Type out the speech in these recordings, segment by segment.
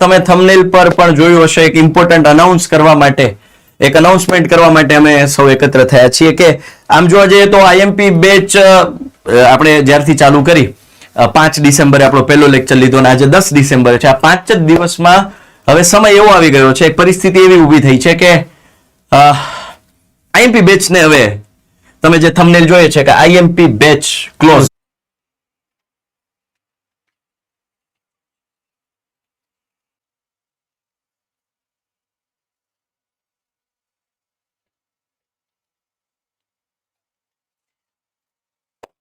તમે થમનેલ પર પણ જોયું હશે એક ઇમ્પોર્ટન્ટ અનાઉન્સ કરવા માટે. એક અનાઉન્સમેન્ટ કરવા માટે અમે સૌ એકત્ર થયા છીએ કે આમ જોવા જઈએ તો આઈએમપી બેચ આપણે જ્યારથી ચાલુ કરી પાંચ ડિસેમ્બરે આપણો પહેલો લેક્ચર લીધો અને આજે દસ ડિસેમ્બરે છે. આ પાંચ જ દિવસમાં હવે સમય એવો આવી ગયો છે, એક પરિસ્થિતિ એવી ઊભી થઈ છે કે આઈએમપી બેચને હવે તમે જે થમનેલ જોઈએ છે કે આઈએમપી બેચ ક્લોઝ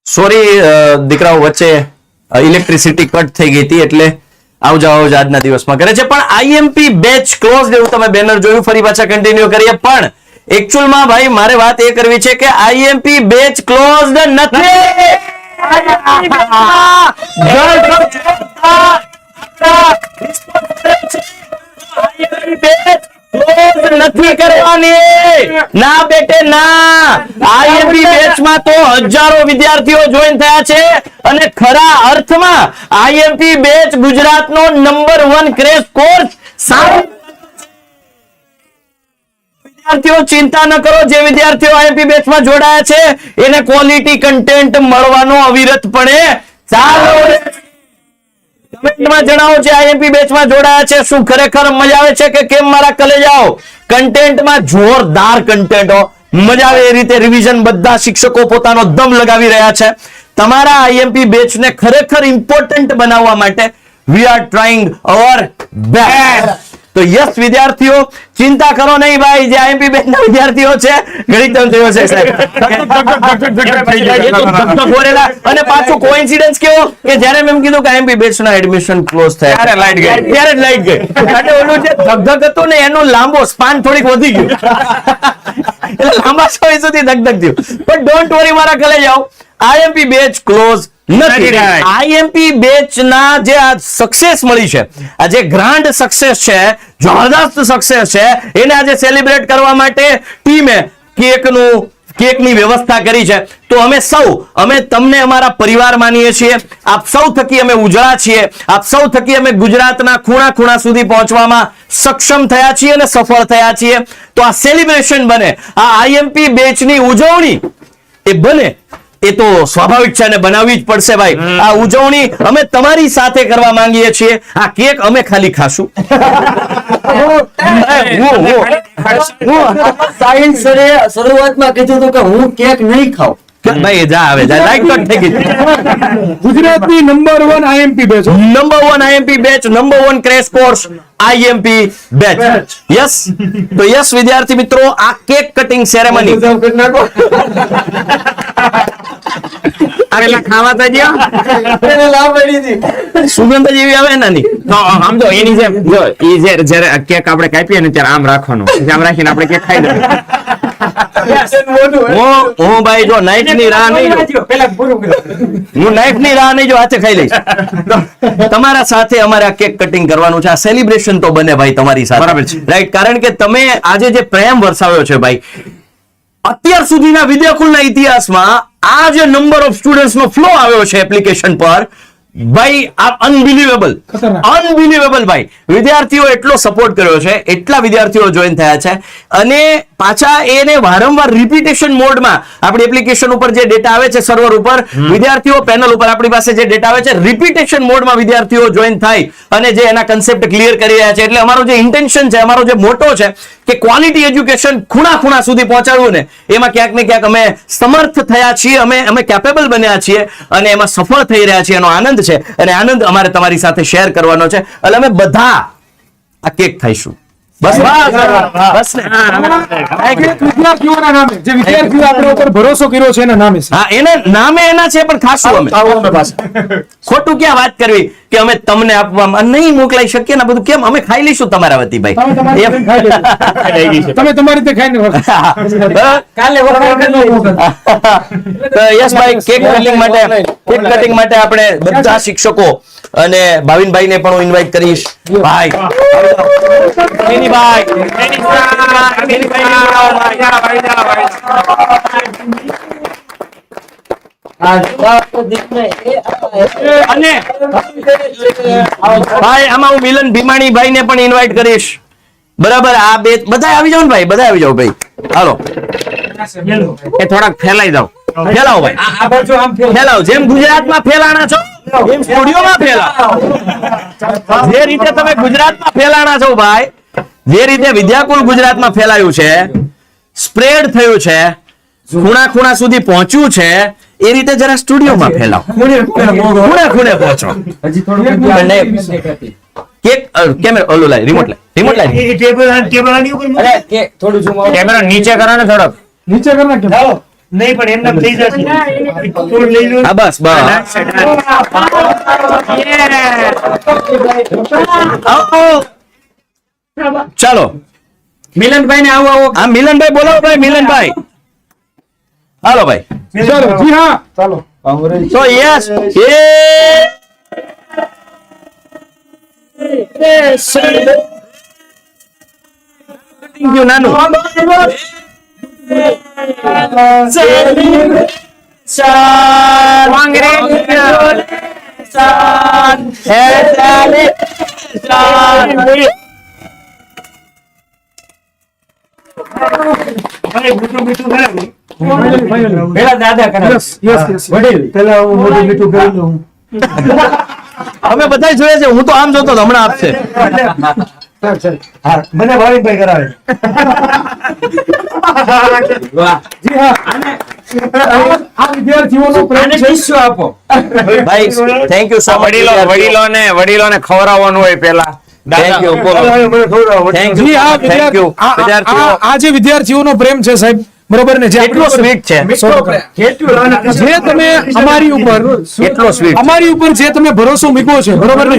સોરી દીકરાઓ વચ્ચે ઇલેક્ટ્રિસિટી કટ થઈ ગઈ હતી એટલે આવજો જાવ આજના દિવસમાં કરે છે. પણ આઈએમપી બેચ ક્લોઝ એવું તમે બેનર જોયું ફરી પાછા કન્ટિન્યુ કરીએ. પણ એકચ્યુઅલમાં ભાઈ મારે વાત એ કરવી છે કે આઈએમપી બેચ ક્લોઝ નથી. નથી કરવાની. ના બેટે ના. આઈએમપી બેચમાં તો હજારો વિદ્યાર્થીઓ જોઈન થયા છે અને ખરા અર્થમાં આઈએમપી બેચ ગુજરાતનો નંબર વન ક્રેશ કોર્સ વિદ્યાર્થીઓ ચિંતા ન કરો જે વિદ્યાર્થીઓ આઈએમપી બેચમાં જોડાયા છે એને ક્વોલિટી કન્ટેન્ટ મળવાનો અવિરતપણે ચાલુ. ખરેખર કન્ટેન્ટમાં જોરદાર કન્ટેન્ટ મજા આવે એ રીતે રિવિઝન બધા શિક્ષકો પોતાનો દમ લગાવી રહ્યા છે. તમારા આઈએમપી બેચને ખરેખર ઇમ્પોર્ટન્ટ બનાવવા માટે we are trying our best તો યસ વિદ્યાર્થીઓ ચિંતા કરો નહીં ભાઈ જે આઈએમપી બેંક ના વિદ્યાર્થીઓ છે ગણિત તંત્રીઓ છે સાહેબ. અને પાછું કોઇન્સિડન્સ કેવો કે જ્યારે મેં કીધું કે આઈએમપી બેચ ના એડમિશન ક્લોઝ થયા ત્યારે લાઈટ ગઈ. ત્યારે જ લાઈટ ગઈ અને ઓલું જે ધગધગ હતું ને એનો લાંબો સ્પાન થોડીક વધી ગયું એટલે લાંબા સમય સુધી ધગધગ થયું પણ ડોન્ટ વરી મારા કલે જાઓ આઈએમપી બેચ ક્લોઝ નથી. આઈએમપી બેચ ના જે આ સક્સેસ મળી છે આ જે ગ્રાન્ડ સક્સેસ છે જબરદસ્ત સક્સેસ છે એને આજે સેલિબ્રેટ કરવા માટે ટીમે કેકનું કેકની વ્યવસ્થા કરી છે. તો અમે સૌ અમે તમને અમારા પરિવાર માનીએ છીએ. આપ સૌ થકી અમે ઉજળા છીએ. આપ સૌ થકી અમે ગુજરાતના ખૂણા ખૂણા સુધી પહોંચવામાં સક્ષમ થયા છીએ અને સફળ થયા છીએ. તો આ સેલિબ્રેશન બને. આ આઈએમપી બેચની ઉજવણી એ બને. એ તો સ્વાભાવિક છે અને બનાવવી જ પડશે ભાઈ. આ ઉજવણી અમે તમારી સાથે કરવા માંગીએ છીએ. આ કેક અમે ખાલી ખાશું. હું, શરૂઆતમાં કીધું હતું કે હું કેક નહીં ખાઉં. ભાઈ જા આવે જા લાઈક કટ થઈ ગઈ. ગુજરાતની number one IMP batch number one IMP batch number one crash course IMP batch yes તો યસ વિદ્યાર્થી મિત્રો આ કેક કટિંગ સેરેમની. પેલા ખાવા તો દ્યો. એને લાભ મળી હતી. સુગંધ જ એવી આવે નાની તો આમ તો એની જેમ જો ઈ જે જ્યારે કેક આપણે કાપીએ ને ત્યારે આમ રાખવાનું. આમ રાખીને આપણે કેક ખાઈ લેવાનું. હું હું ભાઈ જો નાઈફની રાહ નહીં જો પેલા હું નાઈફની રાહ નહીં જો હાથે ખાઈ લઈશ. તમારા સાથે અમારે આ કેક કટિંગ કરવાનું છે. આ સેલિબ્રેશન તો બને ભાઈ તમારી સાથે. બરાબર છે. રાઈટ કારણ કે તમે આજે જે પ્રેમ વરસાવ્યો છે ભાઈ અત્યાર સુધીના વિદ્યાકુલના ઇતિહાસમાં આ જે નંબર ઓફ સ્ટુડન્ટ્સ નો ફ્લો આવ્યો છે એપ્લિકેશન પર ભાઈ આ અનબિલીવેબલ અનબિલીવેબલ ભાઈ. વિદ્યાર્થીઓ એટલો સપોર્ટ કર્યો છે એટલા વિદ્યાર્થીઓ જોઈન થયા છે. અને પાછા એને વારંવાર રિપીટેશન મોડમાં આપણી એપ્લિકેશન ઉપર જે ડેટા આવે છે સર્વર ઉપર વિદ્યાર્થીઓ પેનલ ઉપર આપણી પાસે જે ડેટા આવે છે રિપીટેશન મોડમાં વિદ્યાર્થીઓ જોઈન થાય અને જે એના કન્સેપ્ટ ક્લિયર કરી રહ્યા છે. એટલે અમારો જે ઇન્ટેન્શન છે અમારો જે મોટો છે કે ક્વોલિટી એજ્યુકેશન ખૂણા ખૂણા સુધી પહોંચાડવું ને એમાં ક્યાંક ને ક્યાંક અમે સમર્થ થયા છીએ અમે અમે કેપેબલ બન્યા છીએ અને એમાં સફળ થઈ રહ્યા છીએ. એનો આનંદ છે અને આનંદ અમારે તમારી સાથે શેર કરવાનો છે. એટલે અમે બધા આ કેક ખાઈશું. બસ. બસ વિદ્યાર્થીઓના નામે જે વિદ્યાર્થીઓ આપણા ઉપર ભરોસો કર્યો છે એના નામે હા એના નામે એના છે પણ ખાશું અમે. પાસે ખોટું ક્યાં વાત કરવી કે અમે તમને આપવામાં નહીં મોકલાઈ શકીએ ને બધું કેમ અમે ખાઈ લઈશું તમારા વતી ભાઈ. તમે તમારી રીતે. તો યશભાઈ કેક કટિંગ માટે કેક કટિંગ માટે આપણે બધા શિક્ષકો અને ભાવિનભાઈ ને પણ હું ઇન્વાઇટ કરીશ ભાઈ એની ભાઈ એની ભાઈ, એની ભાઈ, એની ભાઈ. આ જવાબ દીકને એ આ- ભાઈ, આમાં હું મિલન ભીમાણીભાઈ ને પણ ઇન્વાઇટ કરીશ. બરાબર, આ બે બધા આવી જાઓ ને ભાઈ, બધા આવી જાઓ ભાઈ. હાલો. એ થોડાક ફેલાઈ દો ફેલાવો ભાઈ. ફેલાવો જેમ ગુજરાતમાં ફેલાણા છો, એમ સ્ટુડિયોમાં ફેલાવો જે રીતે તમે ગુજરાતમાં ફેલાણા છો ભાઈ, જે રીતે વિદ્યાકુલ ગુજરાતમાં ફેલાયું છે, સ્પ્રેડ થયું છે ખૂણા ખૂણા સુધી પહોંચ્યું છે એ રીતે જરા સ્ટુડિયોમાં ફેલાવો. ખૂણે ખૂણે પહોંચો. હજી કેક કેમેરા ઓલું લાય રિમોટ લાય રિમોટ લાય એ ટેબલ અને ટેબલ આની ઉપર મૂકો. અરે કે થોડું ઝૂમ. કેમેરો નીચે કરો ને થોડોક. નીચે કરો ને લાવો. નહીં પણ એમને થઈ જશે. થોડું લઈ લો હા બસ બસ. ચાલો મિલનભાઈ ને આવો આવો. આ મિલનભાઈ બોલાવો ભાઈ મિલનભાઈ. હાલો ભાઈ ચાલો જી હા ચાલો તો યસ એ Thank you, નાનું ભાઈ, મીઠું મીઠું કરાવી. પેલા દાદા કરાવે. યસ યસ યસ વડીલ. પેલા હું મોઢું મીઠું કરી લઉં. અમે બધા જોઈએ છે હું તો આમ જોતો હમણાં આપશે ચાલ, ચાલ. હા, મને ભાવિકભાઈ કરાવે. જી હા. આ વિદ્યાર્થીઓનો પ્રેમ છે. આપો. ભાઈ થેન્ક યુ સો વડીલો વડીલોને વડીલોને ખવડાવવાનું હોય પેલા. થેન્ક યુ બોલો. મને ખવડાવો. થેન્ક યુ થેન્ક યુ વિદ્યાર્થી- આ- આ- વિદ્યાર્થીઓ. આ- આ જે વિદ્યાર્થીઓનો પ્રેમ છે સાહેબ બરોબર ને? જે કેટલો સ્વીટ છે? જે તમે અમારી ઉપર કેટલો સ્વીટ? અમારી ઉપર જે તમે ભરોસો મૂક્યો છે બરોબર ને?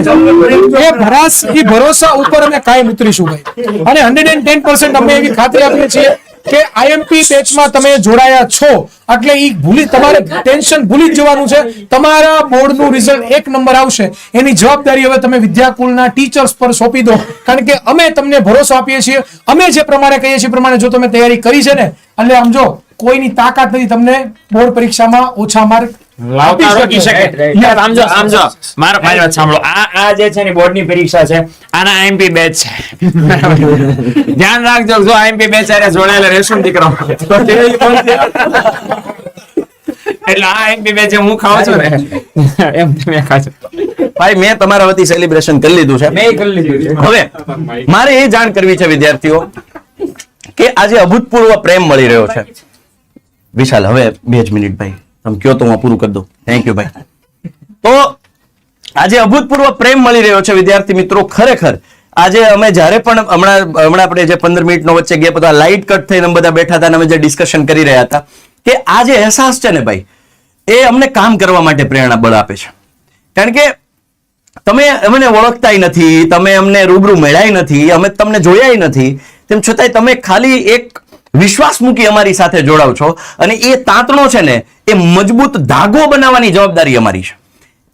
એ ભરાસ એ ભરોસા ઉપર અમે કાયમ ઉતરીશું ભાઈ. અને હંડ્રેડ એન્ડ ટેન પર્સન્ટ અમે એવી ખાતરી આપીએ છીએ કે આઈએમપી બેચમાં તમે જોડાયા છો. એટલે એ ભૂલી તમારે ટેન્શન ભૂલી જવાનું છે. તમારા બોર્ડનું રિઝલ્ટ એક નંબર આવશે. એની જવાબદારી હવે તમે વિદ્યાકુલના ટીચર્સ પર સોંપી દો. કારણ કે અમે તમને ભરોસો આપીએ છીએ. અમે જે પ્રમાણે કહીએ છીએ પ્રમાણે જો તમે તૈયારી કરી છે ને એટલે આમ જો કોઈની તાકાત નથી તમને બોર્ડ પરીક્ષામાં ઓછા માર્ક લાવતા રોકી શકે. યાર, આમ જો આમ જો. મારો મારી વાત સાંભળો. આ આ જે છે ને બોર્ડની પરીક્ષા છે આના આઈએમપી બેચ છે. ધ્યાન રાખજો જો આઈએમપી બેચ આરે જોડાયેલા રહેશો ને દીકરો તો તે ઈ બોલશે. એટલે આ આઈએમપી બેચ હું ખાઉં છું ને. એમ તમે ખાશો ભાઈ મેં તમારા વતી સેલિબ્રેશન કરી લીધું છે. મેં કરી લીધું છે. હવે મારે એ જાણ કરવી છે વિદ્યાર્થીઓ કે આજે અભૂતપૂર્વ પ્રેમ મળી રહ્યો છે. વિશાલ હવે બે જ મિનિટ ભાઈ. તમે કયો તો હું પૂરું કરી દઉં. થેન્ક યુ ભાઈ. તો આજે અભૂતપૂર્વ પ્રેમ મળી રહ્યો છે, વિદ્યાર્થી મિત્રો, ખરેખર. આજે અમે જ્યારે પણ હમણાં હમણાં આપણે જે પંદર મિનિટનો વચ્ચે ગયા બધા લાઇટ કટ થઈને બધા બેઠા હતા અને અમે જે ડિસ્કશન કરી રહ્યા હતા, કે આ જે અહેસાસ છે ને ભાઈ, એ અમને કામ કરવા માટે પ્રેરણા બળ આપે છે. કારણ કે તમે અમને ઓળખતાય નથી, તમે અમને રૂબરૂ મળ્યાય નથી, અમે તમને જોયાય નથી, તેમ છતાંય તમે ખાલી એક વિશ્વાસ મૂકી અમારી સાથે જોડાવ છો અને એ તાંતણો છે ને, એ મજબૂત ધાગો બનાવવાની જવાબદારી અમારી છે.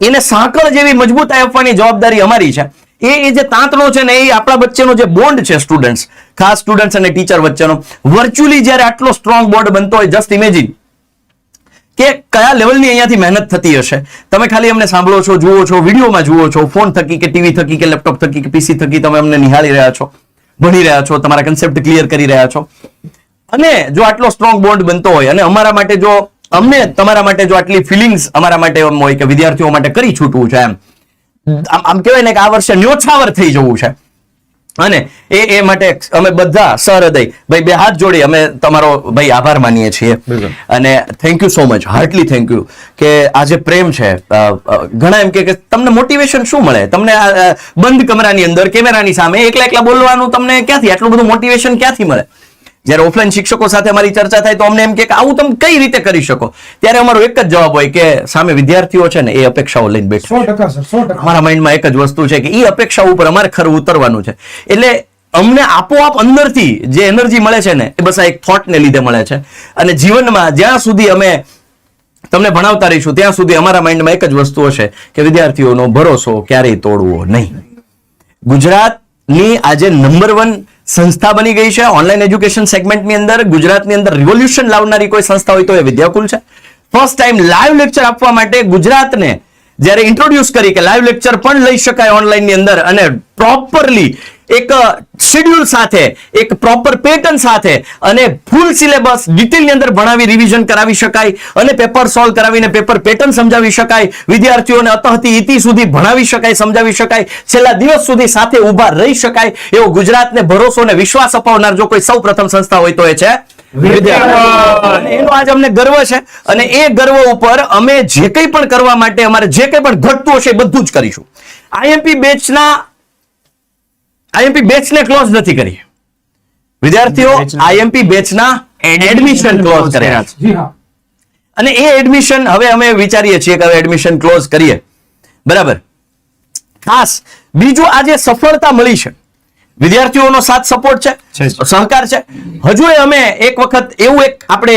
એને સાંકળ જેવી મજબૂતાઈ આપવાની જવાબદારી અમારી છે. એ જે તાંતણો છે ને, એ આપણા વચ્ચેનો જે બોન્ડ છે સ્ટુડન્ટ્સ ખાસ સ્ટુડન્ટ્સ અને ટીચર વચ્ચેનો વર્ચ્યુઅલી જ્યારે આટલો સ્ટ્રોંગ બોન્ડ બનતો હોય જસ્ટ ઇમેજિન કે કયા લેવલની અહીંયાથી મહેનત થતી હશે. તમે ખાલી અમને સાંભળો છો, જુઓ છો, વિડીયોમાં જુઓ છો ફોન થકી કે ટીવી થકી કે લેપટોપ થકી કે પીસી થકી તમે અમને નિહાળી રહ્યા છો, ભણી રહ્યા છો, તમારા કન્સેપ્ટ ક્લિયર કરી રહ્યા છો. અને જો આટલો સ્ટ્રોંગ બોન્ડ બનતો હોય અને અમારા માટે જો અમને તમારા માટે જો આટલી ફિલિંગ્સ અમારા માટે એમ હોય કે વિદ્યાર્થીઓ માટે કરી છૂટવું છે એમ. આમ કહેવાય ને કે આ વર્ષે ન્યોછાવર થઈ જવું છે. અને એ એ માટે અમે બધા સહૃદય ભાઈ બે હાથ જોડી અમે તમારો ભાઈ આભાર માનીએ છીએ. અને thank you so much heartly thank you કે આ જે પ્રેમ છે ઘણા એમ કે કે તમને મોટિવેશન શું મળે? તમને આ, બંધ કમરાની અંદર કેમેરાની સામે એકલા એકલા બોલવાનું તમને ક્યાંથી આટલું બધું મોટિવેશન ક્યાંથી મળે? જ્યારે ઓફલાઈન શિક્ષકો સાથે અમારી ચર્ચા થાય તો અમને એમ કે આવું તમે કઈ રીતે કરી શકો? ત્યારે અમારો એક જ જવાબ હોય કે સામે વિદ્યાર્થીઓ છે ને એ અપેક્ષાઓ લઈને બેઠા અમારા માઇન્ડમાં એક જ વસ્તુ છે કે એ અપેક્ષા ઉપર અમારે ખરું ઉતરવાનું છે. એટલે અમને આપોઆપ અંદરથી જે એનર્જી મળે છે ને એ બસ આ એક થોટને લીધે મળે છે. અને જીવનમાં જ્યાં સુધી અમે તમને ભણાવતા રહીશું ત્યાં સુધી અમારા માઇન્ડમાં એક જ વસ્તુ હશે કે વિદ્યાર્થીઓનો ભરોસો ક્યારેય તોડવો નહીં. ગુજરાતની આજે નંબર વન સંસ્થા બની ગઈ છે. ઓનલાઈન એજ્યુકેશન સેગમેન્ટની અંદર, ગુજરાતની અંદર રિવોલ્યુશન લાવનારી કોઈ સંસ્થા હોય તો એ વિદ્યાકુલ છે. ફર્સ્ટ ટાઈમ લાઈવ લેક્ચર આપવા માટે ગુજરાતને જ્યારે ઇન્ટ્રોડ્યુસ કરી કે લાઈવ લેક્ચર પણ લઈ શકાય ઓનલાઈનની અંદર અને પ્રોપરલી એક શેડ્યુલ સાથે, એક પ્રોપર પેટર્ન સાથે અને ફૂલ સિલેબસ ડિટેલની અંદર ભણાવી રિવિઝન કરાવી શકાય અને પેપર સોલ્વ કરાવીને પેપર પેટર્ન સમજાવી શકાય. વિદ્યાર્થીઓને અતહથી ઇતિ સુધી ભણાવી શકાય, સમજાવી શકાય. છેલ્લા દિવસ સુધી સાથે ઊભા રહી શકાય એવો ગુજરાતને ભરોસો અને વિશ્વાસ અપાવનાર જો કોઈ સૌ સંસ્થા હોય તો એ છે એનો આજ અમને ગર્વ છે અને એ ગર્વ ઉપર અમે જે કંઈ પણ કરવા માટે અમારે જે કંઈ પણ ઘટતું હશે બધું જ કરીશું. આઈએમપી બેચના આઈએમપી બેચને ક્લોઝ નથી કરી. વિદ્યાર્થીઓ આઈએમપી બેચના એડમિશન ક્લોઝ કર્યા. છે. અને એ એડમિશન હવે અમે વિચારીએ છીએ કે હવે એડમિશન ક્લોઝ કરીએ. બરાબર? ખાસ બીજું આજે સફળતા મળી છે. વિદ્યાર્થીઓનો સાથ સપોર્ટ છે સહકાર છે. હજુ અમે એક વખત એવું એક આપણે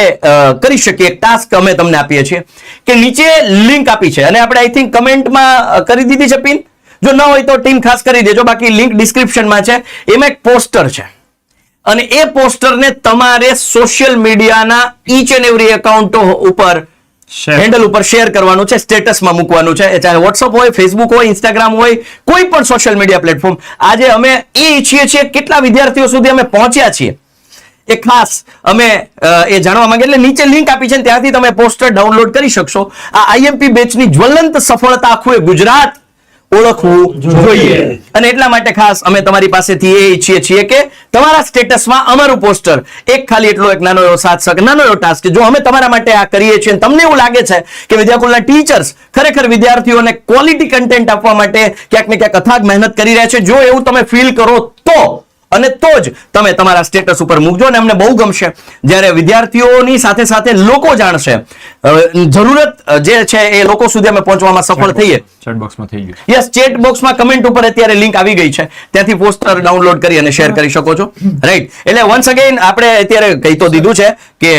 કરી શકીએ એક ટાસ્ક અમે તમને આપીએ છીએ કે નીચે લિંક આપી છે. અને આપણે આઈ થિંક કમેન્ટમાં કરી દીધી છે પિન? જો ન હોય તો ટીમ ખાસ કરી દેજો. બાકી લિંક ડિસ્ક્રિપ્શનમાં છે. એમાં એક પોસ્ટર છે. અને એ પોસ્ટરને તમારે સોશિયલ મીડિયાના ઈચ એન્ડ એવરી એકાઉન્ટ ઉપર હેન્ડલ ઉપર શેર કરવાનું છે. સ્ટેટસમાં મૂકવાનું છે. એ ચાહે વોટ્સઅપ હોય ફેસબુક હોય ઇન્સ્ટાગ્રામ હોય કોઈ પણ સોશિયલ મીડિયા પ્લેટફોર્મ આજે અમે એ ઈચ્છીએ છીએ કેટલા વિદ્યાર્થીઓ સુધી અમે પહોંચ્યા છીએ. એ ખાસ અમે એ જાણવા માંગે એટલે નીચે લિંક આપી છે ત્યાંથી તમે પોસ્ટર ડાઉનલોડ કરી શકશો. આ આઈએમપી બેચની જ્વલંત સફળતા આખું એ ગુજરાત ઓળખવું જોઈએ. અને એટલા માટે ખાસ અમે તમારી પાસેથી એ ઈચ્છીએ છીએ કે તમારા સ્ટેટસમાં અમારું પોસ્ટર એક ખાલી એટલો એક નાનો એવો સાથ સક નાનો એવો ટાસ્ક જો અમે તમારા માટે આ કરીએ છીએ તમને એવું લાગે છે કે વિદ્યાકુલના ટીચર્સ ખરેખર વિદ્યાર્થીઓને ક્વોલિટી કન્ટેન્ટ આપવા માટે ક્યાંક ને ક્યાંક અથાગ મહેનત કરી રહ્યા છે જો એવું તમે ફીલ કરો તો અને તો જ તમે તમારા સ્ટેટસ ઉપર મૂકજો અને અમને બહુ ગમશે. જ્યારે વિદ્યાર્થીઓની સાથે સાથે લોકો જાણશે. જરૂરત જે છે એ લોકો સુધી અમે પહોંચવામાં સફળ થઈએ. ચેટ બોક્સમાં થઈ ગયું. યસ ચેટ બોક્સમાં કમેન્ટ ઉપર અત્યારે લિંક આવી ગઈ છે. ત્યાંથી પોસ્ટર ડાઉનલોડ કરી અને શેર કરી શકો છો. રાઈટ એટલે વન્સ અગેન આપણે અત્યારે કહી તો દીધું છે કે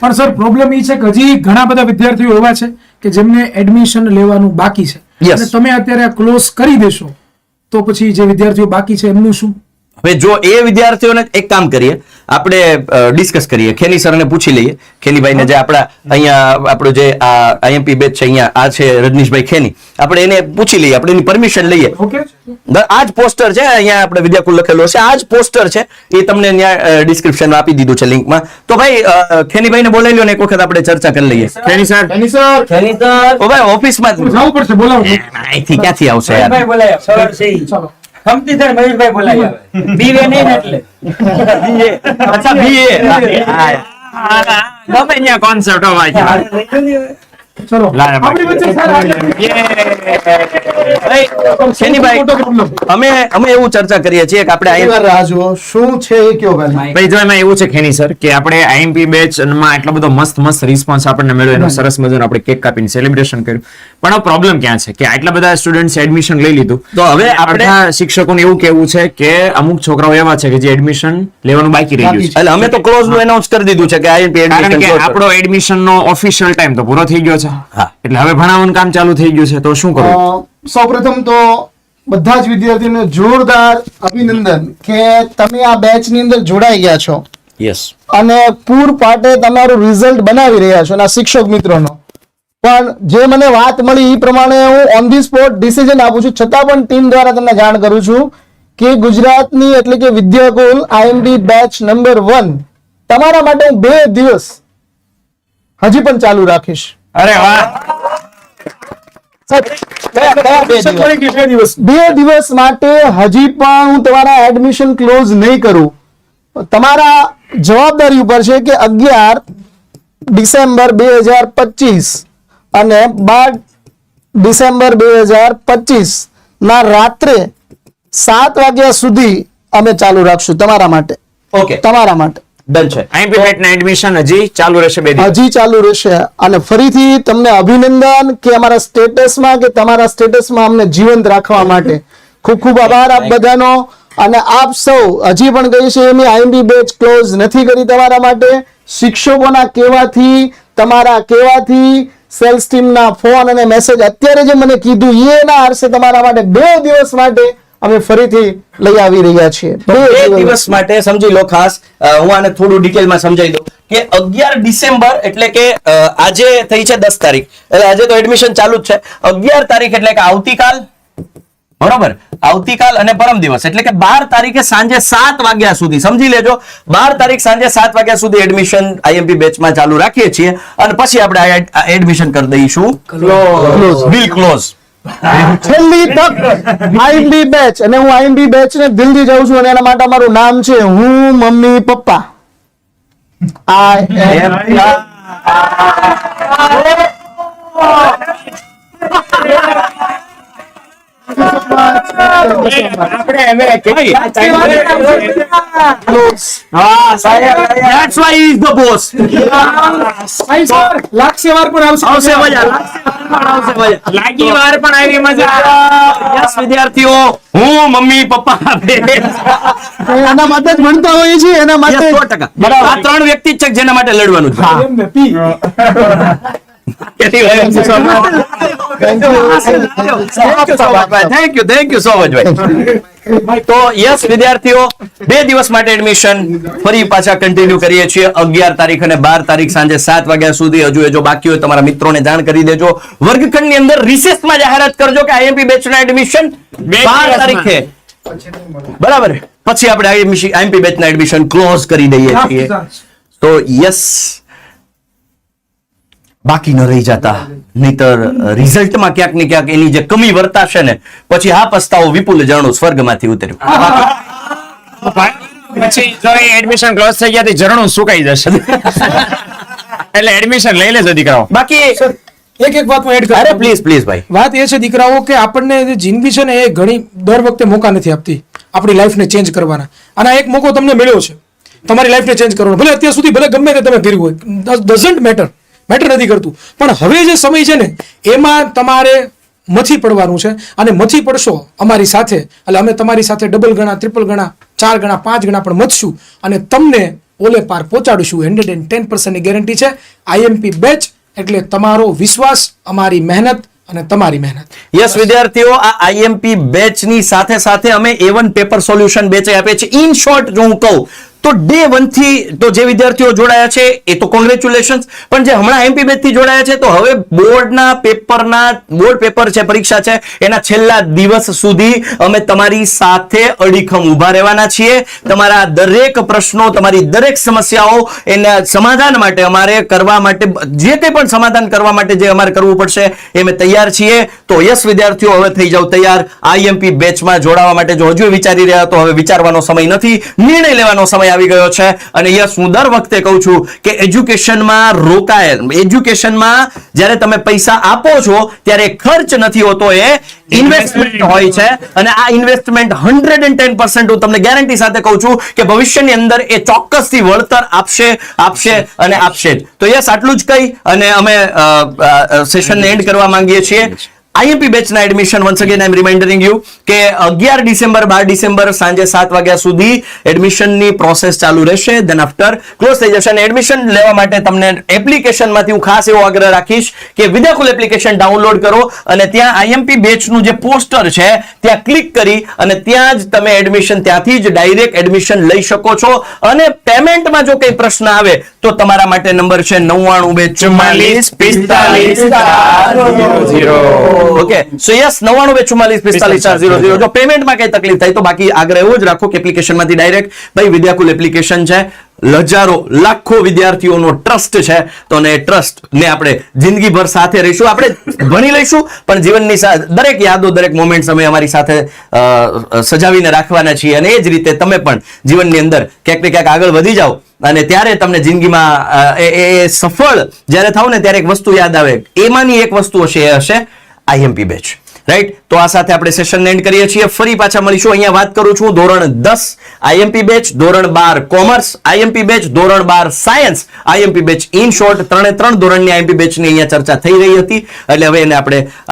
પણ સર પ્રોબ્લેમ એ છે કે હજી ઘણા બધા વિદ્યાર્થીઓ એવા છે કે જેમને એડમિશન લેવાનું બાકી છે. અને તમે અત્યારે ક્લોઝ કરી દેશો તો પછી જે વિદ્યાર્થીઓ બાકી છે એમનું શું? હવે જો એ વિદ્યાર્થીઓને એક કામ કરીએ આપણે ડિસ્કસ કરીએ. ખેની સરને પૂછી લઈએ. ખેનીભાઈને જે આપણા અહીંયા આપણું જે આ આઈએમપી બેચ છે અહીંયા આ છે રજનીશભાઈ ખેની. આપણે એને પૂછી લઈએ આપણે એની પરમિશન લઈએ. ઓકે. આ જ પોસ્ટર છે અહીંયા આપણે વિદ્યાકુલ લખેલું છે. આ જ પોસ્ટર છે એ તમને ત્યાં ડિસ્ક્રિપ્શનમાં આપી દીધું છે લિંકમાં તો ભાઈ ખેનીભાઈને બોલાવી લો ને એક વખત આપણે ચર્ચા કરી લઈએ. ખેની સર. ખેનીસર ઓ ભાઈ ઓફિસમાં જવું પડશે બોલાવો. અહીંથી ક્યાંથી આવશે યાર? ભાઈ બોલાય. સર છે. ચાલો. ખમતીસર મહેશભાઈ બોલાય બીવે નહીં ને એટલે. અચ્છા બીએ ગમે ત્યાં કોન્સેપ્ટ હોય ચલો. આપણી વચ્ચે સર આજે ભાઈ, ખેનીભાઈ મોટો પ્રોબ્લેમ અમે અમે એવું ચર્ચા કરીએ છીએ કે આપણે અહીંયા રાહ જુઓ. શું છે એ કયો પહેલા ભાઈ જો એમાં એવું છે ખેની સર કે આપણે આઈએમપી બેચમાં એટલો બધો મસ્ત મસ્ત રિસ્પોન્સ આપણને મળ્યો. એનો સરસ મજાનો આપણે કેક કાપીને સેલિબ્રેશન કર્યું. પણ આ પ્રોબ્લેમ ક્યાં છે? કે આટલા બધા સ્ટુડન્ટ્સ એડમિશન લઈ લીધું. તો હવે આપણે- શિક્ષકોને એવું કેવું છે કે અમુક છોકરાઓ એવા છે કે જે એડમિશન લેવાનું બાકી રહી ગયું છે. એટલે અમે તો ક્લોઝનું એનાઉન્સ કરી દીધું છે કે આઈએમપી કારણ કે એડમિશન આપણો એડમિશન નો ઓફિશિયલ ટાઈમ તો પૂરો થઈ ગયો છે. હા. એટલે હવે ભણાવવાનું કામ ચાલુ થઈ ગયું છે તો શું કરવું સૌપ્રથમ તો બધા જ વિદ્યાર્થીઓને જોરદાર અભિનંદન કે તમે આ બેચની અંદર જોડાઈ ગયા છો. યસ અને પૂર પાટે તમારું રિઝલ્ટ બનાવી રહ્યા છો અને શિક્ષક મિત્રોનો. પણ જે મને વાત મળી એ પ્રમાણે હું ઓન ધી સ્પોટ ડિસિઝન આપું છું. છતાં પણ ટીમ દ્વારા તમને જાણ કરું છું કે ગુજરાતની એટલે કે Vidyakul IMD batch number one તમારા માટે હું બે દિવસ હજી પણ ચાલુ રાખીશ. અરે વાહ. સાહેબ, કયા- કયા બે દિવસ? બે દિવસ. બે દિવસ માટે હજી પણ હું તમારા એડમિશન ક્લોઝ નહીં કરું. તમારા જવાબદારી ઉપર છે કે અગિયાર ડિસેમ્બર બે હજાર પચીસ અને બાર ડિસેમ્બર બે હજાર પચીસ ના રાત્રે સાત વાગ્યા સુધી અમે ચાલુ રાખશું તમારા માટે. ઓકે તમારા માટે. ડન છે. આઈએમપી બેચ ના એડમિશન હજી ચાલુ રહેશે બે દિવસ. હજી ચાલુ રહેશે. અને ફરીથી તમને અભિનંદન કે અમારા સ્ટેટસમાં કે તમારા સ્ટેટસમાં અમને જીવંત રાખવા માટે. ખૂબ ખૂબ આભાર આપ બધાનો. અને આપ સૌ હજી પણ કહી છે એની આઈએમબી બેચ ક્લોઝ નથી કરી તમારા માટે. શિક્ષકોના કહેવાથી તમારા કહેવાથી સેલ્સ ટીમના ફોન અને મેસેજ અત્યારે જે મને કીધું એના આરસે તમારા માટે બે દિવસ માટે અમે ફરીથી લઈ આવી રહ્યા છીએ. બે દિવસ માટે સમજી લો ખાસ હું આને થોડું ડિટેલમાં સમજાવી દઉં કે અગિયાર ડિસેમ્બર એટલે કે આજે થઈ છે દસ તારીખ. એટલે આજે તો એડમિશન ચાલુ જ છે. અગિયાર તારીખ એટલે કે આવતીકાલ બરોબર? આવતીકાલ અને પરમ દિવસ. એટલે કે બાર તારીખે સાંજે સાત વાગ્યા સુધી સમજી લેજો. બાર તારીખ સાંજે સાત વાગ્યા સુધી એડમિશન આઈએમપી બેચમાં ચાલુ રાખીએ છીએ. અને પછી આપણે એડમિશન કરી દઈશું. ક્લોઝ બિલ ક્લોઝ છેલ્લી તક આઈએમબી બેચ. અને હું આઈએમબી બેચ ને દિલથી જાઉં છું અને એના માટે મારું નામ છે હું mummy papa. I that's why he is the boss Sai વાર પણ આવશે આવશે મજા આવશે મજા લાગી વાર પણ આવી મજા યસ વિદ્યાર્થીઓ હું. મમ્મી પપ્પા એના માટે જ ભણતા હોઈએ છીએ એના માટે સો ટકા આ ત્રણ વ્યક્તિ જ છે. જેના માટે લડવાનું છે thank you thank you so much ભાઈ તો યસ વિદ્યાર્થીઓ બે દિવસ માટે એડમિશન ફરી પાછા કન્ટિન્યુ કરીએ છીએ. અગિયાર તારીખ અને બાર તારીખ સાંજે સાત વાગ્યા સુધી. હજુ એ જો બાકી હોય તમારા મિત્રોને જાણ કરી દેજો. વર્ગખંડની અંદર રિસેસમાં જાહેરાત કરજો કે આઈએમપી બેચના એડમિશન બાર. તારીખે. બરાબર? પછી આપણે આઈએમપી બેચના એડમિશન ક્લોઝ કરી દઈએ છીએ. તો યસ બાકી ન રહી જતા. નહીતર રિઝલ્ટમાં ક્યાંક ને ક્યાંક એની જે કમી વર્તાશે ને પછી આ પસ્તાવો વિપુલ જાણો સ્વર્ગમાંથી ઉતર્યું. પછી જો એડમિશન ક્લોઝ થઈ ગયા ઝરણું સુકાઈ જશે. એટલે એડમિશન લઈ લેજો દીકરાઓ. બાકી એક એક વાત હું એડ અરે કરું. પ્લીઝ પ્લીઝ ભાઈ. વાત એ છે દીકરાઓ કે આપણને જે જિંદગી છે ને એ ઘણી દર વખતે મોકા નથી આપતી આપણી લાઈફને ચેન્જ કરવાના. અને એક મોકો તમને મળ્યો છે. તમારી લાઈફને ચેન્જ કરવાનો. ભલે અત્યાર સુધી ભલે ગમે તે તમે કર્યું હોય. ડઝન્ટ મેટર મેટર નથી કરતું. પણ હવે જે સમય છે ને, એમાં તમારે મથી પડવાનું છે અને મથી પડશો અમારી સાથે. એટલે અમે તમારી સાથે ડબલ ગણા ત્રિપલ ગણા, ચાર ગણા, પાંચ ગણા પણ મથશું અને તમને ઓલે પાર પહોંચાડીશું. હંડ્રેડ એન્ડ ટેન પર્સન્ટની ગેરંટી છે. આઈએમપી બેચ એટલે તમારો વિશ્વાસ, અમારી મહેનત અને તમારી મહેનત. યસ વિદ્યાર્થીઓ, આ આઈએમપી બેચની સાથે સાથે અમે એવન પેપર સોલ્યુશન બેચે આપીએ છીએ. ઇન શોર્ટ જો હું કહું તો ડે વનથી તો જે વિદ્યાર્થીઓ જોડાયા છે, એ તો કોંગ્રેચ્યુલેશન પણ જે હમણાં એમપી બેચથી જોડાયા છે, તો હવે બોર્ડના પેપરના, બોર્ડ પેપર છે, પરીક્ષા છે, એના છેલ્લા દિવસ સુધી અમે તમારી સાથે અડીખમ ઊભા રહેવાના છીએ. તમારા દરેક પ્રશ્નો, તમારી દરેક સમસ્યાઓ એના સમાધાન માટે અમારે કરવા માટે, જે કંઈ પણ સમાધાન કરવા માટે જે અમારે કરવું પડશે, એ અમે તૈયાર છીએ. તો યસ વિદ્યાર્થીઓ, હવે થઈ જાવ તૈયાર. આઈએમપી બેચમાં જોડાવા માટે જો હજુ વિચારી રહ્યા તો હવે વિચારવાનો સમય નથી, નિર્ણય લેવાનો સમય આવી ગયો છે. અને યસ હું દર વખતે કહું છું કે એજ્યુકેશનમાં રોકાયેલ, એજ્યુકેશનમાં જ્યારે તમે પૈસા આપો છો, ત્યારે ખર્ચ નથી હોતો એ ઇન્વેસ્ટમેન્ટ હોય છે. અને આ investment hundred and ten percent હું તમને ગેરંટી સાથે કહું છું કે ભવિષ્યની અંદર એ ચોક્કસથી વળતર આપશે આપશે અને આપશે તો યસ, આટલું જ કહી અને અમે સેશનને એન્ડ કરવા માંગીએ છીએ. IMP બેચના admission once again I am remindering you કે અગિયાર ડિસેમ્બર, બાર ડિસેમ્બર સાંજે સાત વાગ્યા સુધી એડમિશનની પ્રોસેસ ચાલુ રહેશે. દેન આફ્ટર ક્લોઝ થઈ જશે અને એડમિશન લેવા માટે તમને એપ્લિકેશનમાંથી હું ખાસ એવો આગ્રહ રાખીશ કે વિદ્યાકુલ એપ્લિકેશન ડાઉનલોડ કરો અને ત્યાં આઈએમપી બેચનું જે પોસ્ટર છે, ત્યાં ક્લિક કરી અને ત્યાં જ તમે એડમિશન ત્યાંથી જ ડાયરેક્ટ એડમિશન લઈ શકો છો. અને પેમેન્ટમાં જો કંઈ પ્રશ્ન આવે તો તમારા માટે નંબર છે નવ્વાણું બે ચુમ્માલીસ પિસ્તાલીસ ઓકે સો યસ નવ્વાણું બે ચુમ્માલીસ પિસ્તાલીસ ચાર ઝીરો ઝીરો. જો પેમેન્ટમાં કઈ તકલીફ થાય તો બાકી આગ્રહ એવો જ રાખો કે એપ્લિકેશનમાંથી ડાયરેક્ટ ભાઈ, વિદ્યાકુલ એપ્લિકેશન છે. હજારો લાખો વિદ્યાર્થીઓનો ટ્રસ્ટ છે. તો ને ટ્રસ્ટ ને આપણે જિંદગીભર સાથે રહીશું. આપણે ભણી લઈશું, પણ જીવનની દરેક યાદો, દરેક મોમેન્ટ્સ અમે અમારી સાથે સજાવીને રાખવાના છીએ. અને એ જ રીતે તમે પણ જીવનની અંદર ક્યાંક ને ક્યાંક આગળ વધી જાઓ અને ત્યારે તમને જિંદગીમાં એ સફળ જ્યારે થાવ ને ત્યારે એક વસ્તુ યાદ આવે. એમાંની એક વસ્તુ હશે એ હશે આઈએમપી બેચ રાઈટ તો આ સાથે આપણે સેશન એન્ડ કરીએ છીએ. ફરી પાછા મળીશું. અહીંયા વાત કરું છું ધોરણ દસ આઈએમપી બેચ ધોરણ બાર કોમર્સ આઈએમપી બેચ ધોરણ બાર science IMP batch in short ત્રણે ત્રણ ધોરણની આઈએમપી બેચની અહીંયા ચર્ચા થઈ રહી હતી. એટલે હવે એને આપણે